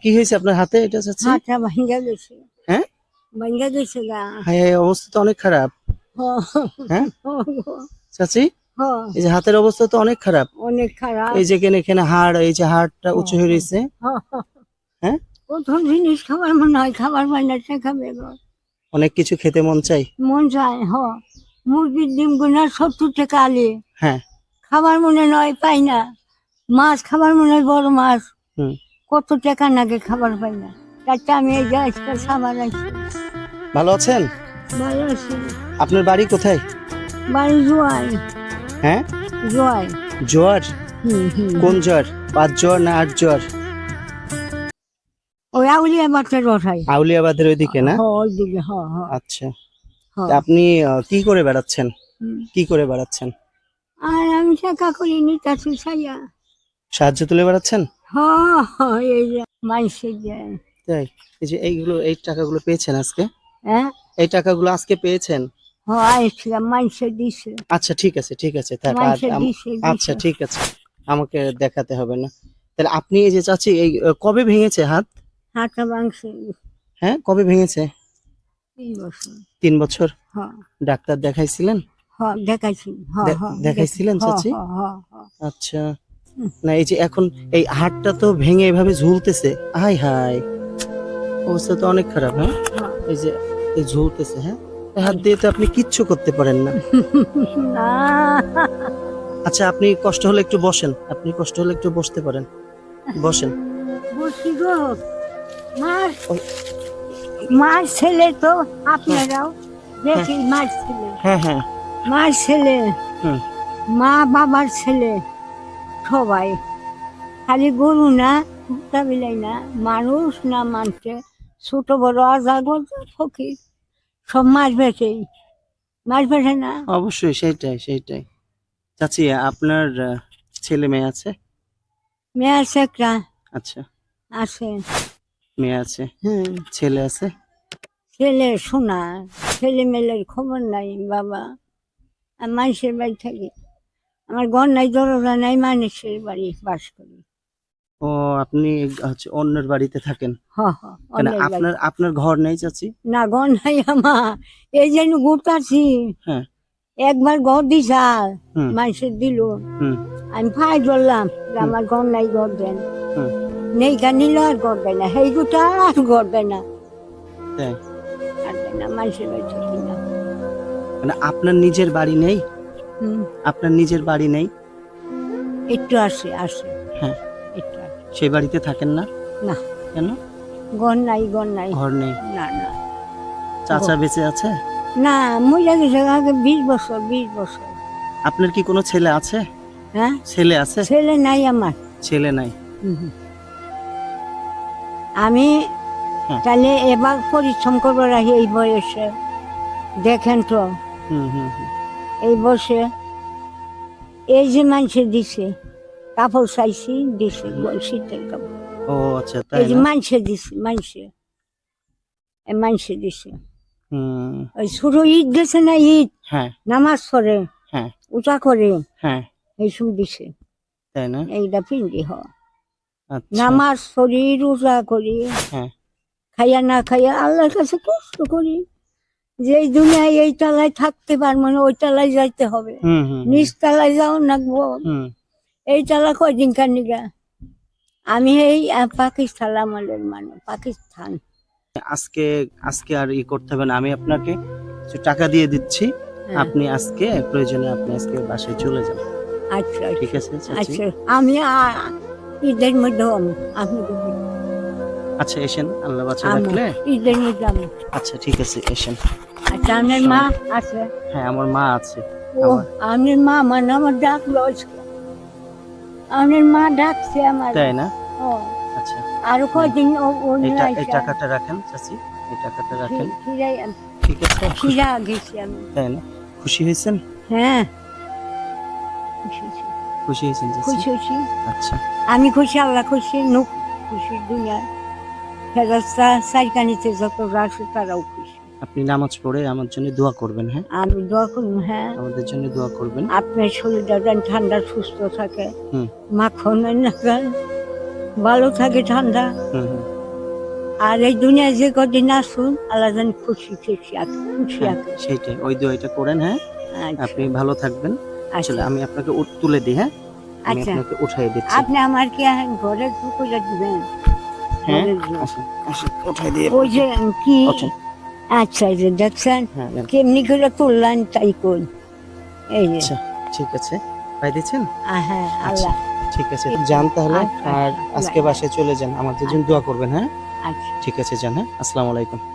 কি হয়েছে আপনার হাতে? এটা চাচ্ছি হাতটা ভাঙ্গা গেছে। হ্যাঁ? ভাঙ্গা গেছে গা। হাই অবস্থা তো অনেক খারাপ। হ্যাঁ? চাচি? এই যে হাতের অবস্থা তো অনেক খারাপ। অনেক খারাপ। এই যে এখানে এখানে হাড় এই যে হাড়টা উঁচু হয়ে রয়েছে। হ্যাঁ? প্রথম জিনিস খাবার মনে হয় খাবার বান্নাটা খাবে অনেক কিছু খেতে মন চাই মন চায় হ। মুরগির ডিম গুনা সত্তর টাকা আলে। হ্যাঁ। খাবার মনে নয় পাই না। মাছ খাবার মনে হয় বড় মাছ। হুম। কত টাকা নাগে খাবার পাই না। তাতে আমি এই যে আজকে সাবার আছি। ভালো আছেন? ভালো আছি। আপনার বাড়ি কোথায়? বাড়ি জোয়াই হ্যাঁ? জোয়ার। হুম কোন জোয়ার? পাঁচ জোয়ার না আট জোয়ার? ওই আউলিয়া বাচ্চার আউলিয়াবাদের ওইদিকে না? হ ওই দিকে হ হ আচ্ছা আপনি কি করে বেড়াচ্ছেন? কি করে বেড়াচ্ছেন? আর আমি টাকা করিনি তাতে ছাইয়া। সাহায্য তুলে বেড়াচ্ছেন? হ হ, এই যে তাই? এই যে এইগুলো এই টাকাগুলো পেয়েছেন আজকে? হ্যাঁ? এই টাকাগুলো আজকে পেয়েছেন? হ আসছিলাম মানুষের দিছে। আচ্ছা ঠিক আছে ঠিক আছে আচ্ছা ঠিক আছে আমাকে দেখাতে হবে না। তাহলে আপনি এই যে চাচি এই কবে ভেঙেছে হাত? হাতা মাংসে হ্যাঁ কবে ভেঙেছে? তিন বছর। তিন বছর? হ ডাক্তার দেখাইছিলেন? হ দেখাইছি। হ দে- হ দেখাইছিলেন চাচি? আচ্ছা। না এই যে এখন এই হাড়টা তো ভেঙে এভাবে ঝুলতেছে। হাই হাই অবস্থা তো অনেক খারাপ হ্যাঁ? হ্যাঁ। এই যে এই ঝুলতেছে হ্যাঁ? হাত দিয়ে তো আপনি কিচ্ছু করতে পারেন না। আচ্ছা আপনি কষ্ট হলে একটু বসেন। আপনি কষ্ট হলে একটু বসতে পারেন। বসেন। বলছি গো। মার মার ছেলে তো আপনারাও। দেখি মার ছেলে। হ্যাঁ হ্যাঁ। মার ছেলে। হুম। মা বাবার ছেলে। সবাই। খালি গরু না কুত্তা বিলাই না মানুষ না মানছে ছোট বড় আজাগর ফকির। সব মাছ বেচেই মাছ বেচে না? অবশ্যই সেইটাই সেটাই। চাচি আপনার ছেলে মেয়ে আছে? মেয়ে আছে একটা। আচ্ছা। আছে। মেয়ে আছে? হুম। ছেলে আছে? ছেলে শোনা ছেলে মেলের খবর নাই বাবা। আমি মানুষের বাড়ি থাকি। আমার ঘর নাই দরজা নাই মানুষের বাড়ি বাস করি। ও আপনি হচ্ছে অন্যের বাড়িতে থাকেন? হ হ কেন আপনার আপনার ঘর নেই চাচি? না ঘর নাই আমার। এই যেন ঘুরতাছি হ্যাঁ। একবার ঘর দিছা মানুষের দিল। হুম। আমি ফাই ধরলাম যে আমার ঘর নাই ঘর দেন। নেই গা নিল আর ঘর দেয় না। সেই দুটা আর ঘর দেয় না। তাই? আর দেয় না মানুষের বাড়ি না। মানে আপনার নিজের বাড়ি নেই? আপনার নিজের বাড়ি নেই? একটু আসে আসে। হ্যাঁ। একটু আসে। সেই বাড়িতে থাকেন না? না। কেন? ঘর নাই ঘর নাই। ঘর নেই? না না। চাচা বেঁচে আছে? না মহিলা গেছে আগে বিশ বছর বিশ বছর। আপনার কি কোনো ছেলে আছে? হ্যাঁ? ছেলে আছে? ছেলে নাই আমার। ছেলে নাই। আমি হ্যাঁ। তাহলে এবার পরিশ্রম করব রাখি এই বয়সে। দেখেন তো। হুম হুম হুম। এই বসে এই যে মানুষে দিছে কাপড় চাইছি দিছে শীতের কাপড়। ও আচ্ছা তাই এই যে মানুষে দিছে মানুষে এই মানুষে দিছে। হুম। ওই ছোট ঈদ গেছে না ঈদ? হ্যাঁ। নামাজ পড়ে? হ্যাঁ। উঁচা করে? হ্যাঁ। এইসব দিছে। তাই না? এইটা পিন্ডি হ। আচ্ছা। নামাজ পড়ি রোজা করি। হ্যাঁ। খাইয়া না খাইয়া আল্লাহর কাছে কষ্ট করি। যে এই দুনিয়ায় এই তালায় থাকতে পারব না ওই তালায় যাইতে হবে। হুম হুম হুম, নিচ তালায় যাও নাকবো এই তালা কয়দিন কানিকা আমি এই পাকিস্তান আমলের মানুষ পাকিস্তান। আজকে আজকে আর ই করতে হবে না আমি আপনাকে কিছু টাকা দিয়ে দিচ্ছি। হ্যাঁ। আপনি আজকে প্রয়োজনে আপনি আজকে বাসায় চলে যান। আচ্ছা ঠিক আছে আচ্ছা আমি ঈদের মধ্যে আপনি আচ্ছা এসেন আল্লাহ বাচ্চা রাখলে। আচ্ছা ঠিক আছে এসেন। আচ্ছা আপনার মা আছে। হ্যাঁ আমার মা আছে। ও আমার- আপনার মা মানে আমার ডাকলো। আপনার মা ডাকছে আমার। তাই না? ও। আচ্ছা। আরও কয়দিন ও- ও এই। টাকাটা রাখেন চাচি। এই টাকাটা রাখেন। ঠিক আছে। খিরা গেছি আমি। তাই না? খুশি হয়েছেন? হ্যাঁ। খুশি খুশি হয়েছেন খুশি হয়েছি আচ্ছা। আমি খুশি আল্লাহ খুশি নুক খুশি দুনিয়া। ফেরস্তা সাইকানিতে যত রাসে তারাও খুশি। আপনি নামাজ পড়ে আমার জন্য দোয়া করবেন হ্যাঁ? আমি দোয়া করুন হ্যাঁ। আমাদের জন্য দোয়া করবেন। আপনার শরীরটা যেন ঠান্ডা সুস্থ থাকে। হুম। মাখন না যায় ভালো থাকে ঠান্ডা। আর এই দুনিয়ায় যে কদিন আসুন আল্লাহ জানি খুশি খুশি আছে খুশি হ্যাঁ, আছে সেইটাই। ওই দোয়াটা করেন হ্যাঁ? আচ্ছা, আপনি ভালো থাকবেন। আসলে আচ্ছা আমি আপনাকে তুলে দিই হ্যাঁ? আমি আচ্ছা। আপনাকে উঠাই দিচ্ছি। আপনি আমার কি ঘরে ঢুকে দিবেন? হ্যাঁ। আসুন আসুন উঠাই দিয়ে ওই যে কি। আচ্ছা এই যে দেখছেন হ্যাঁ নেন। কেমনি করে তুললেন তাই কই? এই যে। আচ্ছা ঠিক আছে। পাই দিচ্ছেন? আহ, হ্যাঁ আল্লাহ। ঠিক আছে যান তাহলে আচ্ছা, আর আচ্ছা। আজকে বাসায় চলে যান। আমাদের জন্য দোয়া করবেন হ্যাঁ? আচ্ছা। ঠিক আছে যান হ্যাঁ? আসসালামু আলাইকুম।